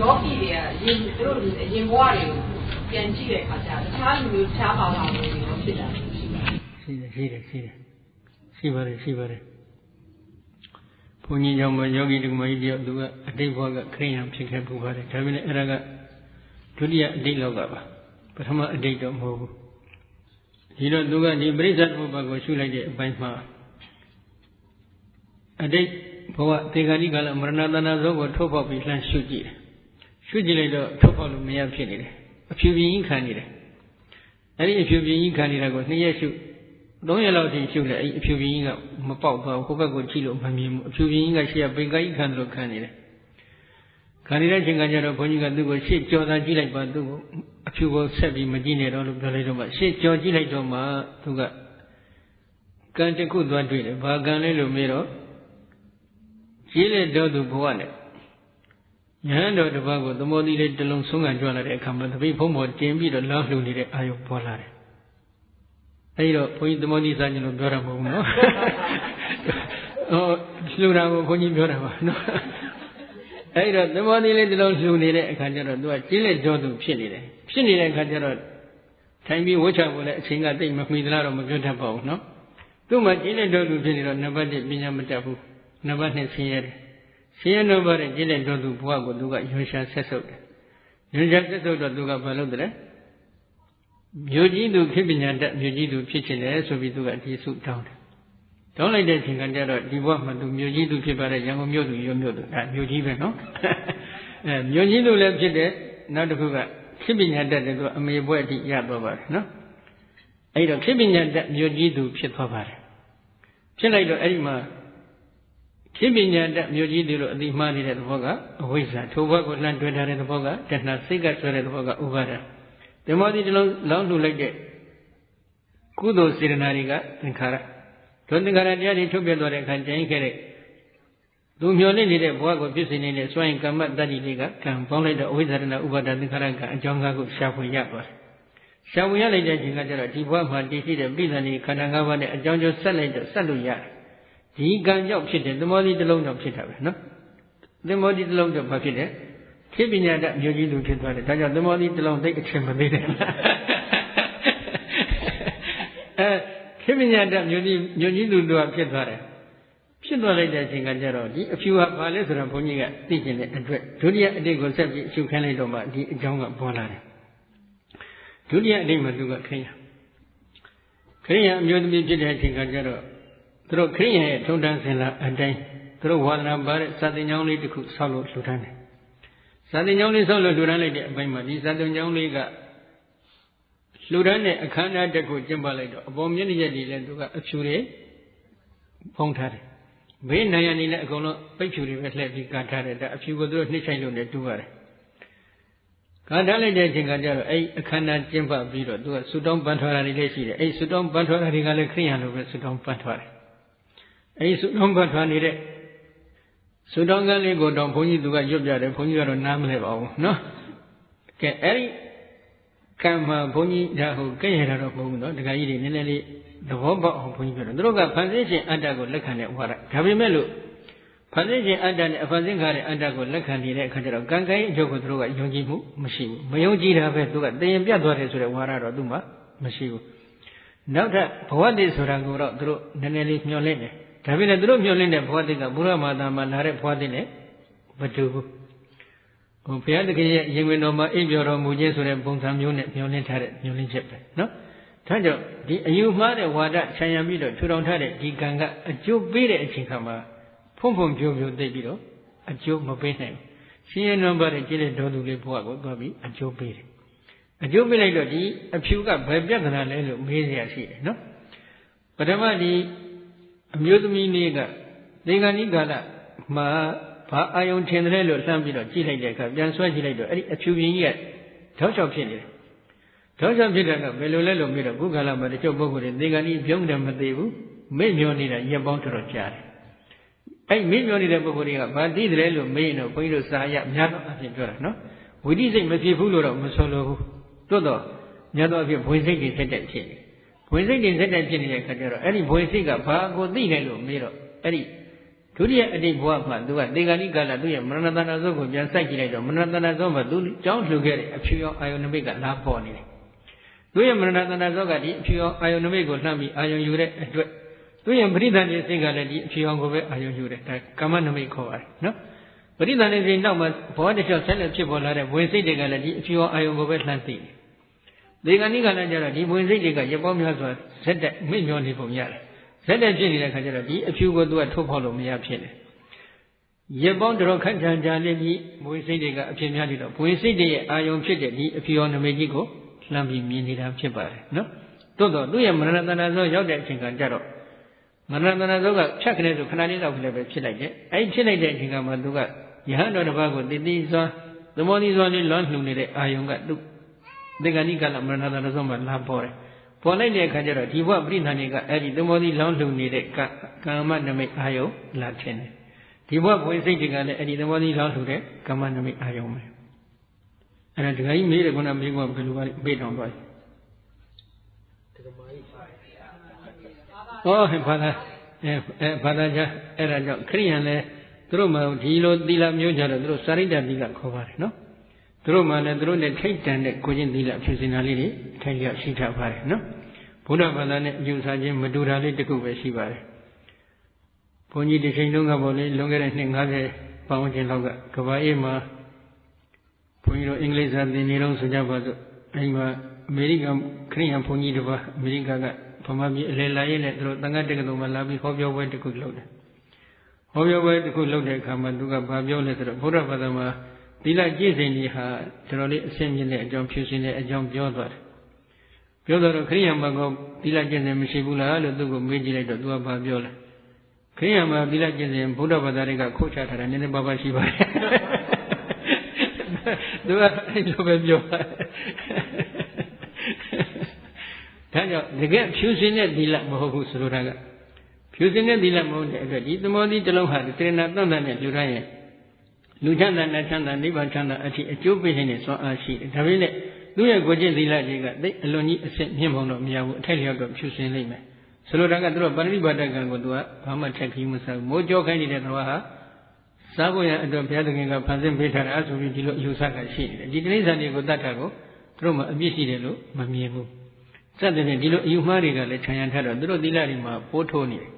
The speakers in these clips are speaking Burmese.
ယောဂီတွေကရင်သူတို့ရင်ဘဝတွေကိုပြန်ကြည့်တဲ့အခါကျတခြားလူမျိုးတခြားဘာသာမျိုးတွေရောဖြစ်တာရှိပါတယ်ရှိတယ်ရှိတယ်ရှိတယ်ရှိပါတယ်ရှိပါတယ်ဘုန်းကြီးကြောင့်မယောဂီဒုမကြီးတယောက်သူကအတိတ်ဘဝကခရိယံဖြစ်ခဲ့ပူပါတယ်ဒါပေမဲ့အဲ့ဒါကဒုတိယအတိတ်လောကပါပထမအတိတ်တော့မဟုတ်ဘူးဒီတော့သူကဒီပရိစ္ဆေသမုပ္ပါကိုရှုလိုက်တဲ့အပိုင်းမှာအတိတ်ဘဝသေဂာတိကာလမရဏတဏဇောကိုထုတ်ဖောက်ပြီးလှမ်းရှုကြည့်တယ် ရှုကြည့်လိုက်တော့ထုတ်ဖောက်လို့မရဖြစ်နေတယ်အဖြူပြင်းကြီးခံနေတယ်အဲ့ဒီအဖြူပြင်းကြီးခံနေတာကိုနှစ်ရက်ရှုသုံးရက်လောက်ထိရှုတယ်အဲ့ဒီအဖြူပြင်းကြီးကမပေါက်သွားဘူးဟိုဘက်ကိုကြည့်လို့မမြင်ဘူးအဖြူပြင်းကြီးကရှေ့ကပိန်ကိုင်းခံတယ်လို့ခံနေတယ်ခံနေတဲ့အချိန်ကကျတော့ဘုန်းကြီးကသူ့ကိုရှေ့ကြော်သာကြည့်လိုက်ပါသူ့ကိုအဖြူကိုဆက်ပြီးမကြည့်နဲ့တော့လို့ပြောလိုက်တော့မှရှေ့ကြော်ကြည့်လိုက်တော့မှသူကကံတစ်ခုသွားတွေ့တယ်ဘာကံလဲလို့မေးတော့ကြီးလက်တော်သူဘဝနဲ့ ယဟန်တော်တစ်ပါးကိုသမောတိလေးတစ်လုံးဆုံးခံကြွလာတဲ့အခါမှာတပိတ်ဖုံးပေါ်တင်ပြီးတော့လောင်းလှူနေတဲ့အာယုပေါ်လာတယ်အဲဒီတော့ဘုန်းကြီးသမောတိစာညလို့ပြောတာမဟုတ်ဘူးနော်ဟောလှူတာကိုဘုန်းကြီးပြောတာပါနော်အဲဒီတော့သမောတိလေးတစ်လုံးလှူနေတဲ့အခါကျတော့သူကကြီးလက်တော်သူဖြစ်နေတယ်ဖြစ်နေတဲ့အခါကျတော့ထိုင်ပြီးဝှချဖို့လည်းအချိန်ကတိတ်မမှီသလားတော့မပြောတတ်ပါဘူးနော်သူ့မှာကြီးလက်တော်သူဖြစ်နေတော့နံပါတ်1ပညာမတတ်ဘူးနံပါတ်2ဆင်းရဲတယ် ဆင်းရဲတော့ပါတဲ့ကျင့်တဲ့တော်သူဘဝကိုသူကရွှေရှာဆက်ဆုပ်တယ်ရွှေရှာဆက်ဆုပ်တော့သူကဘာလုပ်တယ်မြို့ကြီးသူခေပညာတတ်မြို့ကြီးသူဖြစ်ချင်တယ်ဆိုပြီးသူကဒီစုတောင်းတယ်တောင်းလိုက်တဲ့အချိန်ကကြတော့ဒီဘဝမှာသူမြို့ကြီးသူဖြစ်ပါတဲ့ရန်ကုန်မြို့သူရုံမြို့သူအဲမြို့ကြီးပဲနော်အဲမြို့ကြီးသူလည်းဖြစ်တဲ့နောက်တစ်ခုကခေပညာတတ်တဲ့သူအမေဘွဲ့အထိရတော့ပါတယ်နော်အဲ့တော့ခေပညာတတ်မြို့ကြီးသူဖြစ်သွားပါတယ်ဖြစ်လိုက်တော့အဲ့ဒီမှာ ခေပညာတမြို့ကြီးတွေလို့အတိမှားနေတဲ့သဘောကအဝိဇ္ဇာထိုဘကိုလှမ်းတွဲထားတဲ့သဘောကတဏှာစိတ်ကဆွဲတဲ့သဘောကဥပါဒဓမ္မတိတလုံးလောင်းလှူလိုက်တဲ့ကုသိုလ်စေတနာတွေကသင်္ခါရဒုသင်္ခါရတရားတွေထုတ်ပြသွားတဲ့အခါကျရင်ခဲ့တဲ့သူမျောလင့်နေတဲ့ဘဝကိုဖြစ်စေနေတဲ့စွန့်ရင်ကမ္မတတ္တိတွေကကံပေါင်းလိုက်တဲ့အဝိဇ္ဇာတဏဥပါဒသင်္ခါရကအကြောင်းကားကိုရှာဖွေရပါတယ်ရှာဖွေရလိုက်တဲ့အချိန်ကကျတော့ဒီဘဝမှာတည်ရှိတဲ့ပြည်စံဒီခန္ဓာ၅ပါးနဲ့အကြောင်းကျိုးဆက်လိုက်တော့ဆက်လို့ရတယ် ဒီကံကြောင့်ဖြစ်တယ်သမောတိတစ်လုံးကြောင့်ဖြစ်တာပဲနော်သမောတိတစ်လုံးကြောင့်ဘာဖြစ်တယ်ခေပညာတမြို့ကြီးလူဖြစ်သွားတယ်ဒါကြောင့်သမောတိတစ်လုံးသိအထင်မသေးတယ်အဲခေပညာတမြို့ကြီးမြို့ကြီးလူတို့ကဖြစ်သွားတယ်ဖြစ်သွားလိုက်တဲ့အချိန်ကကျတော့ဒီအဖြူကဘာလဲဆိုတော့ဘုန်းကြီးကသိကျင်တဲ့အတွက်ဒုတိယအတိတ်ကိုဆက်ပြီးအဖြူခိုင်းလိုက်တော့မှဒီအကြောင်းကပေါ်လာတယ်ဒုတိယအတိတ်မှာသူကခင်းရခင်းရအမျိုးသမီးဖြစ်တဲ့အချိန်ကကျတော့ သူတို့ခရိယံရဲ့ထုံတန်းစင်လာအတိုင်းသူတို့ဝါဒနာပါတဲ့စာသင်ကျောင်းလေးတစ်ခုဆောက်လို့လှူဒန်းတယ်စာသင်ကျောင်းလေးဆောက်လို့လှူဒန်းလိုက်တဲ့အပိုင်းမှာဒီစာသင်ကျောင်းလေးကလှူဒန်းတဲ့အခမ်းအနားတစ်ခုကျင်းပလိုက်တော့အပေါ်မျက်နှာရက်တွေလည်းသူကအဖြူတွေဖုံးထားတယ်ဘေးနိုင်ရနေလည်းအကုန်လုံးပိတ်ဖြူတွေပဲလှည့်ပြီးကာထားတယ်ဒါအဖြူကိုသူတို့နှိမ့်ချိုက်လို့လည်းတူပါတယ်ကာထားလိုက်တဲ့အချိန်ကကျတော့အဲ့အခမ်းအနားကျင်းပပြီးတော့သူကဆူတောင်းပန်ထွားတာတွေလည်းရှိတယ်အဲ့ဆူတောင်းပန်ထွားတာတွေကလည်းခရိယံလိုပဲဆူတောင်းပန်ထွားတယ် အဲဒီဆုတောင်းပတ်ထားနေတဲ့ဆုတောင်းကလေးကိုတော့ဘုန်းကြီးသူကရွတ်ပြတယ်ဘုန်းကြီးကတော့နားမလဲပါဘူးနော်ကဲအဲ့ဒီကံမှာဘုန်းကြီးဒါဟိုကဲ့ရတာတော့မဟုတ်ဘူးနော်ဒကာကြီးတွေနည်းနည်းလေးသဘောပေါက်အောင်ဘုန်းကြီးပြောတယ်သူတို့ကဖန်ဆင်းခြင်းအတ္တကိုလက်ခံတဲ့ဝါဒဒါပေမဲ့လို့ဖန်ဆင်းခြင်းအတ္တနဲ့အဖန်ဆင်းခါတဲ့အတ္တကိုလက်ခံနေတဲ့အခါကျတော့ကံကံရဲ့အကျိုးကိုသူတို့ကယုံကြည်မှုမရှိဘူးမယုံကြည်တာပဲသူကတရင်ပြတ်သွားတယ်ဆိုတဲ့ဝါဒတော့သူမှမရှိဘူးနောက်ထပ်ဘဝတည်ဆိုတာကိုတော့သူတို့နည်းနည်းလေးမျှော်လင့်တယ် ဒါပေမဲ့သူတို့မျှော်လင့်တဲ့ဘဝတိကဘုရားမာတာမှာလာတဲ့ဘဝတိနဲ့မတူဘူးဟိုဘုရားသခင်ရဲ့ရင်ဝင်တော်မှာအိပ်ပျော်တော်မူခြင်းဆိုတဲ့ပုံစံမျိုးနဲ့မျှော်လင့်ထားတဲ့မျှော်လင့်ချက်ပဲနော်ဒါကြောင့်ဒီအယူမှားတဲ့ဝါဒခြံရံပြီးတော့ထူထောင်ထားတဲ့ဒီကံကအကျိုးပေးတဲ့အချိန်ခါမှာဖုံဖုံဖြိုးဖြိုးသိပြီးတော့အကျိုးမပေးနိုင်ဘူးရှင်ရဲ့နံပါတ်ကြီးတဲ့ဒေါသူလေးဘုရားကိုသွားပြီးအကျိုးပေးတယ်အကျိုးပေးလိုက်တော့ဒီအဖြူကဘယ်ပြဿနာလဲလို့မေးစရာရှိတယ်နော်ပထမဒီ အမျိုးသမီးလေးကသင်္ကန်းဤကာလမှာဘာအာယုံထင်တယ်လို့လှမ်းပြီးတော့ကြည့်လိုက်တဲ့အခါပြန်ဆွဲကြည့်လိုက်တော့အဲ့ဒီအဖြူပြင်းကြီးကထောက်ချောက်ဖြစ်နေတယ်ထောက်ချောက်ဖြစ်တဲ့ကဘယ်လိုလဲလို့မေးတော့ခုကာလမှာတချို့ပုဂ္ဂိုလ်တွေသင်္ကန်းဤပြုံးတယ်မသိဘူးမိမျောနေတာရက်ပေါင်းတော်တော်ကြာတယ်အဲ့မိမျောနေတဲ့ပုဂ္ဂိုလ်တွေကဘာသိတယ်လို့မေးရင်တော့ဘုန်းကြီးတို့စာရများတော့အဖြစ်ပြောတာနော်ဝိသိစိတ်မဖြစ်ဘူးလို့တော့မဆိုလိုဘူးတွတ်တော့များတော့အဖြစ်ဘွေစိတ်တွေဆက်တက်ဖြစ်နေ ဘွေစိတ်တွေစက်တိုင်ဖြစ်နေတဲ့ခါကျတော့အဲ့ဒီဘွေစိတ်ကဘာကိုသိတယ်လို့မေးတော့အဲ့ဒီဒုတိယအတိတ်ဘဝမှာသူကတေဂာနိကာလသူရဲ့မရဏတနာဇုတ်ကိုပြန်စိုက်ကြည့်လိုက်တော့မရဏတနာဇုတ်မှာသူကြောင်းလှူခဲ့တဲ့အဖြူရောင်အာယုန်နမိတ်ကလာပေါ်နေတယ်သူရဲ့မရဏတနာဇုတ်ကဒီအဖြူရောင်အာယုန်နမိတ်ကိုလှမ်းပြီးအာယုန်ယူတဲ့အတွက်သူရဲ့ပရိသတ်နေစိတ်ကလည်းဒီအဖြူရောင်ကိုပဲအာယုန်ယူတယ်ဒါကာမနမိတ်ခေါ်ပါတယ်နော်ပရိသတ်နေစိတ်နောက်မှာဘောတစ်လျှောက်ဆက်လက်ဖြစ်ပေါ်လာတဲ့ဝင်စိတ်တွေကလည်းဒီအဖြူရောင်အာယုန်ကိုပဲလှမ်းသိတယ် ဒေဂာနိကလည်းကျတော့ဒီဝင်စိတ်တွေကရပောင်းများစွာဇက်တက်မိမျောနေပုံရတယ်ဇက်တက်ဖြစ်နေတဲ့ခါကျတော့ဒီအဖြူကိုသူကထုတ်ဖော်လို့မရဖြစ်တယ်ရပောင်းတော်ခန့်ချန်ချန်လေးပြီးဝင်စိတ်တွေကအဖြစ်များနေတော့ဝင်စိတ်တွေရဲ့အာယုံဖြစ်တဲ့ဒီအဖြူရောင်နမိတ်ကြီးကိုလှမ်းပြီးမြင်နေတာဖြစ်ပါတယ်နော်သို့တော့သူ့ရဲ့မရဏတနာဇောရောက်တဲ့အချိန်ကကြတော့မရဏတနာဇောကဖြတ်ခနဲ့ဆိုခဏလေးတော့လည်းပဲဖြစ်လိုက်တယ်အဲ့ဖြစ်လိုက်တဲ့အချိန်ကမှသူကယဟန်တော်တစ်ပါးကိုတည်တည်စွာသမောတိစွာလေးလွမ်းလှူနေတဲ့အာယုံကသူ သေဂဏိကလမရဏတနာဇောမှာလာပေါ်တယ်ပေါ်လိုက်တဲ့အခါကျတော့ဒီဘဝပြိဋ္ဌာန်တွေကအဲ့ဒီသမောတိလောင်းလှူနေတဲ့ကကာမနမိတ်အာယုံလာထင်တယ်ဒီဘဝဘဝင်စိတ်တွေကလည်းအဲ့ဒီသမောတိလောင်းလှူတဲ့ကာမနမိတ်အာယုံပဲအဲ့ဒါဒကာကြီးမေးတယ်ခုနမေးကဘယ်လိုပါပြေတောင်သွားဟောဘာသာအဲအဲဘာသာကြအဲ့ဒါကြောင့်ခရိယန်လည်းသူတို့မှဒီလိုသီလမျိုးကြတော့သူတို့စာရိတ္တသီလခေါ်ပါတယ်နော် သူတို့မှလည်းသူတို့နဲ့ထိတ်တန်တဲ့ကိုချင်းသီလဖြစ်စင်တာလေးတွေထိုင်ရရှိထားပါတယ်နော်ဘုရားဘာသာနဲ့အယူဆချင်းမတူတာလေးတစ်ခုပဲရှိပါတယ်ဘုန်းကြီးဒီချိန်လုံးကပေါ့လေလွန်ခဲ့တဲ့နှစ်90ပတ်ဝန်းကျင်လောက်ကကဘာအေးမှာဘုန်းကြီးတို့အင်္ဂလိပ်စာသင်နေတော့ဆိုကြပါစို့အဲဒီမှာအမေရိကန်ခရစ်ယာန်ဘုန်းကြီးတစ်ပါးအမေရိကန်ကဗမာပြည်အလယ်လာရေးနဲ့သူတို့တန်ခါတက္ကသိုလ်မှာလာပြီးဟောပြောပွဲတစ်ခုလုပ်တယ်ဟောပြောပွဲတစ်ခုလုပ်တဲ့အခါမှာသူကဘာပြောလဲဆိုတော့ဘုရားဘာသာမှာ သီလကြည်စင်ကြီးဟာတော်တော်လေးအဆင့်မြင့်တဲ့အကြောင်းဖြူစင်တဲ့အကြောင်းပြောသွားတယ်ပြောတော့ခရိယံဘကောသီလကျင့်စဉ်မရှိဘူးလားလို့သူကမေးကြည့်လိုက်တော့သူကဘာပြောလဲခရိယံမှာသီလကျင့်စဉ်ဘုရားဘာသာတွေကခိုးချထားတာနည်းနည်းပါးပါးရှိပါတယ်သူကအဲ့လိုပဲပြောတာဒါကြောင့်တကယ်ဖြူစင်တဲ့သီလမဟုတ်ဘူးဆိုလိုတာကဖြူစင်တဲ့သီလမဟုတ်တဲ့အတွက်ဒီသမောတိတစ်လုံးဟာစေနာတန်တန်နဲ့လူတိုင်းရဲ့ လူချမ်းသာနဲ့ချမ်းသာနိဗ္ဗာန်ချမ်းသာအထိအကျိုးပေးနေတဲ့စွမ်းအားရှိတယ်ဒါပေမဲ့သူ့ရဲ့ကိုကျင့်သီလကြီးကသိအလွန်ကြီးအစစ်မြင့်ဖို့တော့မရဘူးအထက်လျောက်တော့ဖြူစင်လိမ့်မယ်ဆိုလိုတာကသူတို့ပရိပါဒကံကိုသူကဘာမှထက်ခီးမစားဘူးမိုးကြောခိုင်းနေတဲ့သဘာဟာစားဖို့ရအတွက်ဘုရားသခင်ကဖန်ဆင်းပေးထားတာဆိုပြီးဒီလိုအယူဆကရှိနေတယ်ဒီတိရစ္ဆာန်တွေကိုတတ်တာကိုသူတို့မှအပြစ်ရှိတယ်လို့မမြင်ဘူးစသဖြင့်ဒီလိုအယူမှားတွေကလည်းခြံရံထတော့သူတို့သီလတွေမှာပိုးထိုးနေတယ်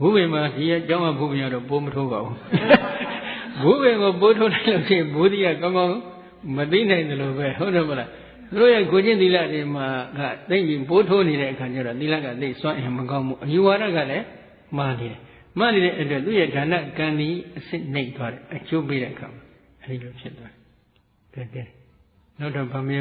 ဘုဘေမှာဒီအကြောင်းကဘုဘေကတော့ပိုးမထိုးပါဘူး ဘုဘေကိုပိုးထိုးလိုက်လို့ရှိရင်ဘုဒိယကောင်းကောင်းမသိနိုင်တယ်လို့ပဲဟုတ်တယ်မလားသူတို့ရဲ့ကိုချင်းသီလတွေမှာကသိမ့်ပြီးပိုးထိုးနေတဲ့အခါကျတော့သီလကသိစွန့်ရင်မကောင်းဘူးအယူဝါဒကလည်းမှားနေတယ်မှားနေတဲ့အတွက်သူ့ရဲ့ဌာနကံဒီအစစ်နှိပ်သွားတယ်အကျိုးပေးတဲ့အခါမှာအဲဒီလိုဖြစ်သွားတယ်ကဲကဲနောက်တော့ဗမေ